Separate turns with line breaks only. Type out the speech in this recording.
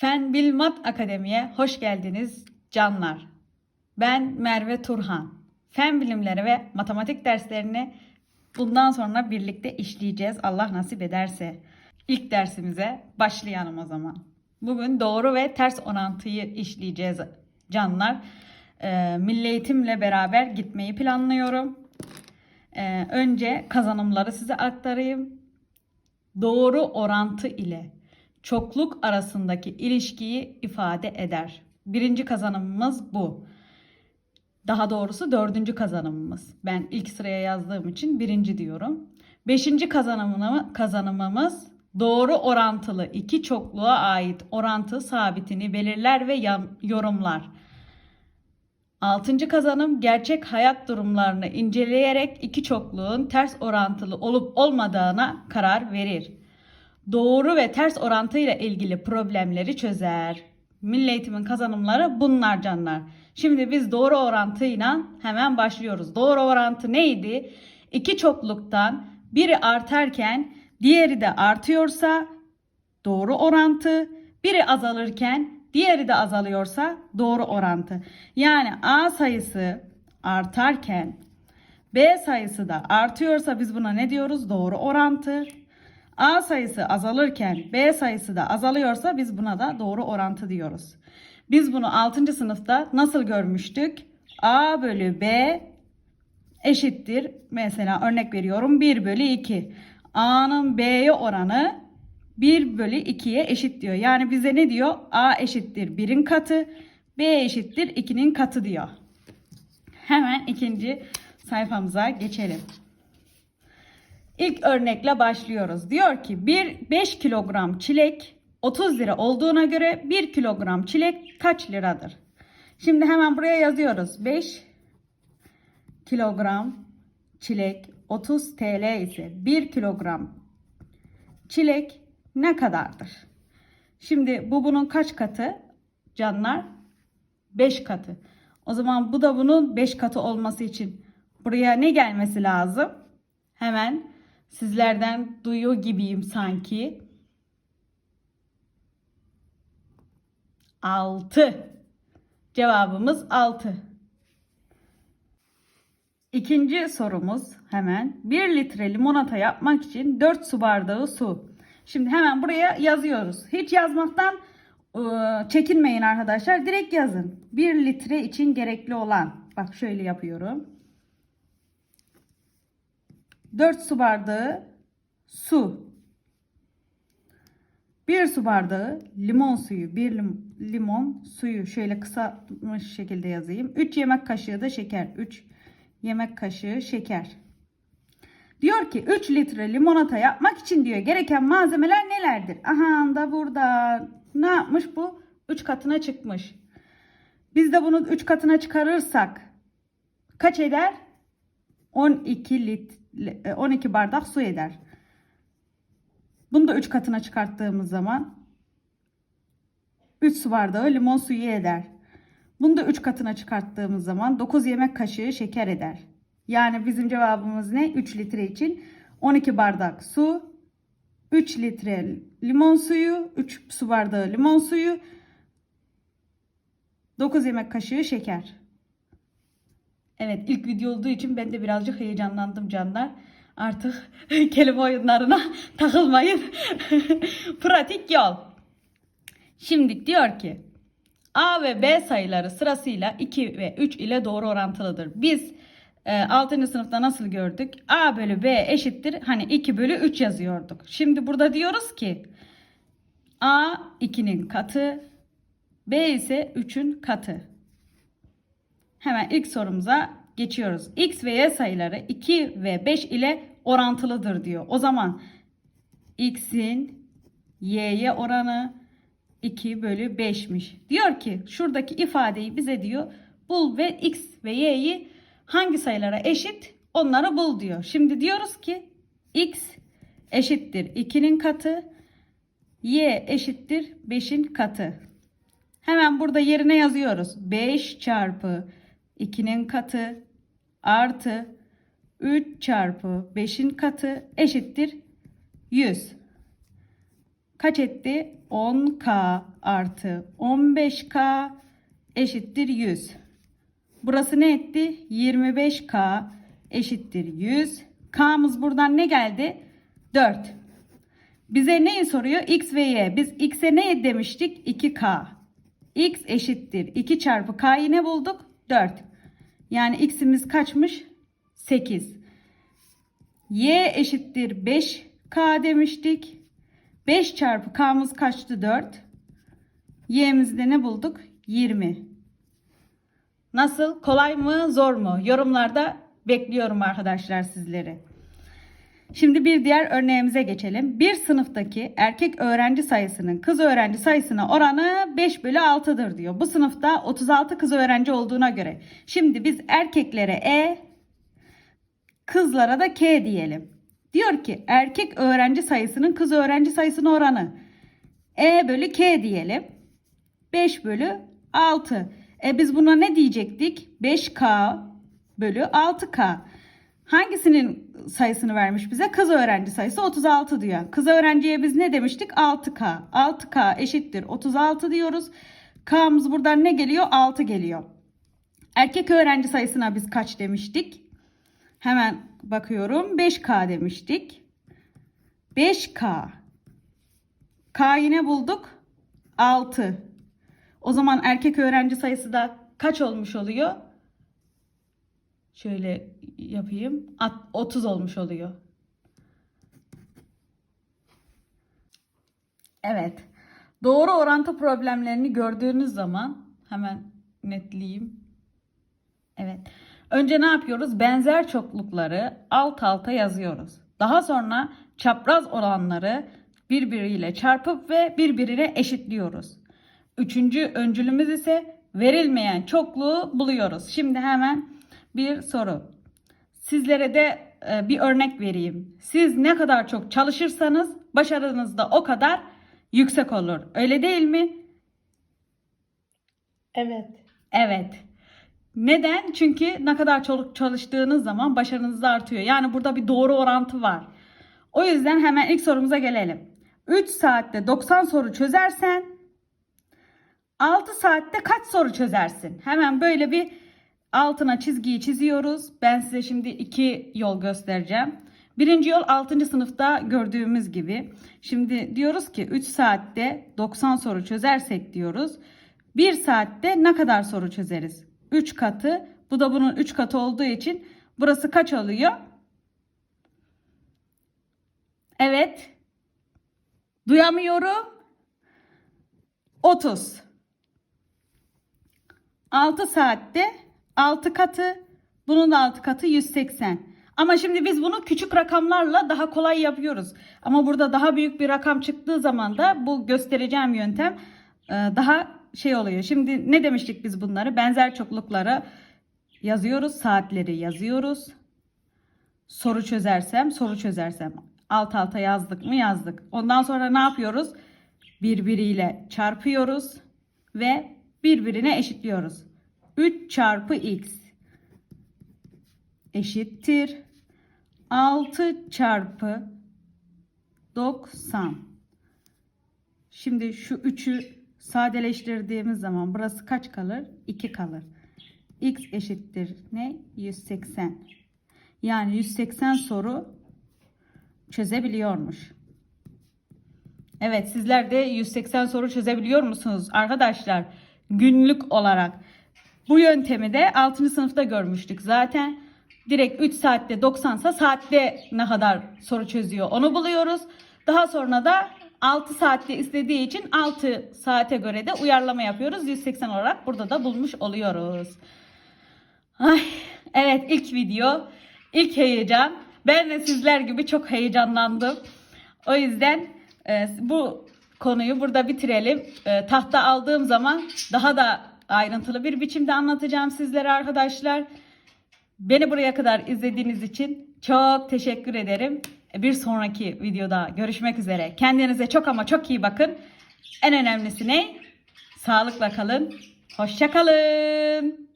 Fen Bilmat Akademi'ye hoş geldiniz canlar. Ben Merve Turhan. Fen bilimleri ve matematik derslerini bundan sonra birlikte işleyeceğiz Allah nasip ederse. İlk dersimize başlayalım o zaman. Bugün doğru ve ters orantıyı işleyeceğiz canlar. Ee, Milli Eğitimle beraber gitmeyi planlıyorum. Ee, önce kazanımları size aktarayım. Doğru orantı ile çokluk arasındaki ilişkiyi ifade eder. Birinci kazanımımız bu. Daha doğrusu dördüncü kazanımımız. Ben ilk sıraya yazdığım için birinci diyorum. Beşinci kazanımımız doğru orantılı iki çokluğa ait orantı sabitini belirler ve yorumlar. Altıncı kazanım gerçek hayat durumlarını inceleyerek iki çokluğun ters orantılı olup olmadığına karar verir. Doğru ve ters orantıyla ilgili problemleri çözer. Milli eğitimin kazanımları bunlar canlar. Şimdi biz doğru orantıyla hemen başlıyoruz. Doğru orantı neydi? İki çokluktan biri artarken diğeri de artıyorsa doğru orantı, biri azalırken diğeri de azalıyorsa doğru orantı. Yani A sayısı artarken B sayısı da artıyorsa biz buna ne diyoruz? Doğru orantı. A sayısı azalırken B sayısı da azalıyorsa biz buna da doğru orantı diyoruz. Biz bunu 6. sınıfta nasıl görmüştük? A bölü B eşittir. Mesela örnek veriyorum 1 bölü 2. A'nın B'ye oranı 1 bölü 2'ye eşit diyor. Yani bize ne diyor? A eşittir 1'in katı, B eşittir 2'nin katı diyor. Hemen ikinci sayfamıza geçelim. İlk örnekle başlıyoruz. Diyor ki 1 5 kilogram çilek 30 lira olduğuna göre 1 kilogram çilek kaç liradır? Şimdi hemen buraya yazıyoruz. 5 kilogram çilek 30 TL ise 1 kilogram çilek ne kadardır? Şimdi bu bunun kaç katı? Canlar 5 katı. O zaman bu da bunun 5 katı olması için buraya ne gelmesi lazım? Hemen sizlerden duyuyor gibiyim sanki. 6. Cevabımız 6. İkinci sorumuz hemen 1 litre limonata yapmak için 4 su bardağı su. Şimdi hemen buraya yazıyoruz. Hiç yazmaktan ıı, çekinmeyin arkadaşlar. Direkt yazın. 1 litre için gerekli olan. Bak şöyle yapıyorum. 4 su bardağı su. 1 su bardağı limon suyu. 1 lim- limon suyu. Şöyle kısaltmış şekilde yazayım. 3 yemek kaşığı da şeker. 3 yemek kaşığı şeker. Diyor ki 3 litre limonata yapmak için diyor gereken malzemeler nelerdir? Aha da burada ne yapmış bu? 3 katına çıkmış. Biz de bunu 3 katına çıkarırsak kaç eder? 12 litre 12 bardak su eder. Bunu da 3 katına çıkarttığımız zaman 3 su bardağı limon suyu eder. Bunu da 3 katına çıkarttığımız zaman 9 yemek kaşığı şeker eder. Yani bizim cevabımız ne? 3 litre için 12 bardak su, 3 litre limon suyu, 3 su bardağı limon suyu, 9 yemek kaşığı şeker. Evet ilk video olduğu için ben de birazcık heyecanlandım canlar. Artık kelime oyunlarına takılmayın. Pratik yol. Şimdi diyor ki A ve B sayıları sırasıyla 2 ve 3 ile doğru orantılıdır. Biz e, 6. sınıfta nasıl gördük? A bölü B eşittir. Hani 2 bölü 3 yazıyorduk. Şimdi burada diyoruz ki A 2'nin katı, B ise 3'ün katı. Hemen ilk sorumuza geçiyoruz. X ve Y sayıları 2 ve 5 ile orantılıdır diyor. O zaman X'in Y'ye oranı 2 bölü 5'miş. Diyor ki şuradaki ifadeyi bize diyor bul ve X ve Y'yi hangi sayılara eşit onları bul diyor. Şimdi diyoruz ki X eşittir 2'nin katı Y eşittir 5'in katı. Hemen burada yerine yazıyoruz. 5 çarpı 2'nin katı artı 3 çarpı 5'in katı eşittir 100. kaç etti? 10K artı 15K eşittir 100. Burası ne etti? 25K eşittir 100. K'mız buradan ne geldi? 4. Bize neyi soruyor? X ve Y. Biz X'e ne demiştik? 2K. X eşittir. 2 çarpı K'yı ne bulduk? 4. Yani X'imiz kaçmış? 8. Y eşittir 5K demiştik. 5 çarpı K'mız kaçtı? 4. Y'mizde ne bulduk? 20. Nasıl? Kolay mı? Zor mu? Yorumlarda bekliyorum arkadaşlar sizleri. Şimdi bir diğer örneğimize geçelim. Bir sınıftaki erkek öğrenci sayısının kız öğrenci sayısına oranı 5 bölü 6'dır diyor. Bu sınıfta 36 kız öğrenci olduğuna göre. Şimdi biz erkeklere E, kızlara da K diyelim. Diyor ki erkek öğrenci sayısının kız öğrenci sayısına oranı. E bölü K diyelim. 5 bölü 6. E biz buna ne diyecektik? 5K bölü 6K. Hangisinin sayısını vermiş bize? Kız öğrenci sayısı 36 diyor. Kız öğrenciye biz ne demiştik? 6K. 6K eşittir 36 diyoruz. K'mız buradan ne geliyor? 6 geliyor. Erkek öğrenci sayısına biz kaç demiştik? Hemen bakıyorum. 5K demiştik. 5K. K yine bulduk. 6. O zaman erkek öğrenci sayısı da kaç olmuş oluyor? Şöyle yapayım. At- 30 olmuş oluyor. Evet. Doğru orantı problemlerini gördüğünüz zaman hemen netleyeyim. Evet. Önce ne yapıyoruz? Benzer çoklukları alt alta yazıyoruz. Daha sonra çapraz olanları birbiriyle çarpıp ve birbirine eşitliyoruz. Üçüncü öncülümüz ise verilmeyen çokluğu buluyoruz. Şimdi hemen bir soru. Sizlere de e, bir örnek vereyim. Siz ne kadar çok çalışırsanız başarınız da o kadar yüksek olur. Öyle değil mi?
Evet.
Evet. Neden? Çünkü ne kadar çok çalıştığınız zaman başarınız da artıyor. Yani burada bir doğru orantı var. O yüzden hemen ilk sorumuza gelelim. 3 saatte 90 soru çözersen 6 saatte kaç soru çözersin? Hemen böyle bir altına çizgiyi çiziyoruz. Ben size şimdi iki yol göstereceğim. Birinci yol 6. sınıfta gördüğümüz gibi. Şimdi diyoruz ki 3 saatte 90 soru çözersek diyoruz. 1 saatte ne kadar soru çözeriz? 3 katı. Bu da bunun 3 katı olduğu için burası kaç oluyor? Evet. Duyamıyorum. 30. 6 saatte 6 katı. Bunun da 6 katı 180. Ama şimdi biz bunu küçük rakamlarla daha kolay yapıyoruz. Ama burada daha büyük bir rakam çıktığı zaman da bu göstereceğim yöntem e, daha şey oluyor. Şimdi ne demiştik biz bunları? Benzer çoklukları yazıyoruz. Saatleri yazıyoruz. Soru çözersem, soru çözersem. Alt alta yazdık mı yazdık. Ondan sonra ne yapıyoruz? Birbiriyle çarpıyoruz ve birbirine eşitliyoruz. 3 çarpı x eşittir 6 çarpı 90. Şimdi şu 3'ü sadeleştirdiğimiz zaman burası kaç kalır? 2 kalır. x eşittir ne? 180. Yani 180 soru çözebiliyormuş. Evet sizler de 180 soru çözebiliyor musunuz arkadaşlar? Günlük olarak. Bu yöntemi de 6. sınıfta görmüştük zaten. Direkt 3 saatte 90 sa saatte ne kadar soru çözüyor onu buluyoruz. Daha sonra da 6 saatte istediği için 6 saate göre de uyarlama yapıyoruz. 180 olarak burada da bulmuş oluyoruz. Ay, evet ilk video, ilk heyecan. Ben de sizler gibi çok heyecanlandım. O yüzden e, bu konuyu burada bitirelim. E, tahta aldığım zaman daha da ayrıntılı bir biçimde anlatacağım sizlere arkadaşlar. Beni buraya kadar izlediğiniz için çok teşekkür ederim. Bir sonraki videoda görüşmek üzere. Kendinize çok ama çok iyi bakın. En önemlisi ne? Sağlıkla kalın. Hoşça kalın.